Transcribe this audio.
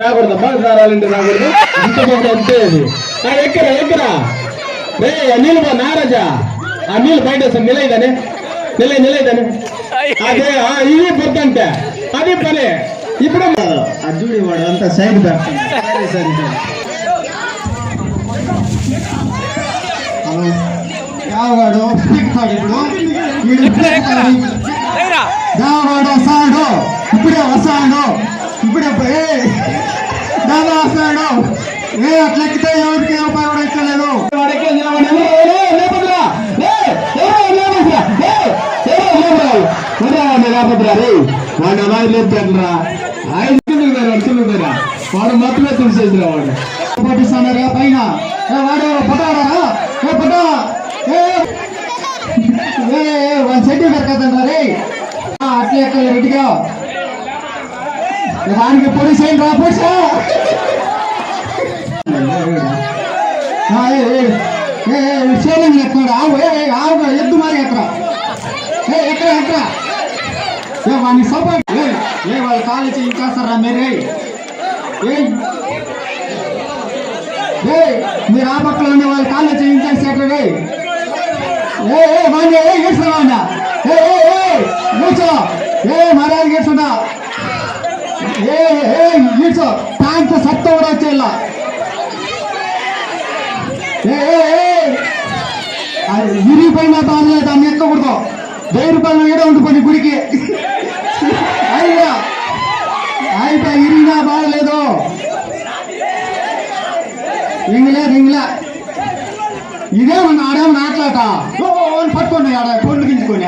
రాకూడదమ్మా రావాలంటే రాకూడదు అంతే అది. ఎక్కరా ఎక్కరా రే నీళ్ళు బా నారాజా. ఆ నీళ్ళు బయట వేస్తాను నిలైదానే నిలై నిలైదానే అదే ఆ, ఇది పొద్దంటే. అది పని. ఇప్పుడు అర్జుడి వాడు అంతా సైడ్ సరే సరే యావగాడు పీకుతాడు ఇప్పుడు. వీడు పీకుతాడు. యావగాడు వస్తాడు. ఇప్పుడే వస్తాడు. ఇప్పుడే ఏ దాదా వస్తాడు ఏ అట్లెక్కితే ఎవరికి ఏ ఉపయోగం ఇచ్చలేదు వాడికి నిలబడి, ఏ, ఏ, అలాగే ఆయన వాడు వాడు మొత్తమే వాడు పట్టిస్తున్నారా పైన వాడు పట్టాడా ఏ పట్టా ఏ ఏ ఏ, వాడి ఆ, అట్లా రెడ్డిగా దానికి పోలీస్ అయింది రా పోలీసా ఏ, ఏ, ఏ, సేలింగ్ ఎక్కడ ఆవు ఏ ఆవు ఎద్దు మరి ఎక్కడ? ఏ ఎక్కడ ఎక్కడ? ఏ వాడిని సపోర్ట్ ఏ ఏ వాళ్ళ కాళ్ళు చేయించేస్తారా మీరే ఏ. మీరు ఆ పక్కన ఉన్న వాళ్ళు కాళ్ళు చేయించేసేట్టు రే ఏ ఏ వాడిని ఏ గీస్తున్నా ఏ ఏ ఏ కూర్చో. ఏ మర్యాద గీస్తున్నా ఏ ఏ గీర్చో ప్యాంట్ సత్త కూడా వచ్చేలా. ఏ ఏ ఏ. అది విరిగిపోయిన బాధలే దాన్ని ఎక్కకూడదు వెయ్యి రూపాయలు ఏడో ఉండిపోయి గుడికి. అయ్యా. అయిపోయి ఇరిగినా బాగలేదు. రింగులే రింగులే. ఇదేమన్నా ఆడేమన్నా ఆటలాట? ఓ అని పట్టుకోండి ఆడ పొండు గించుకొని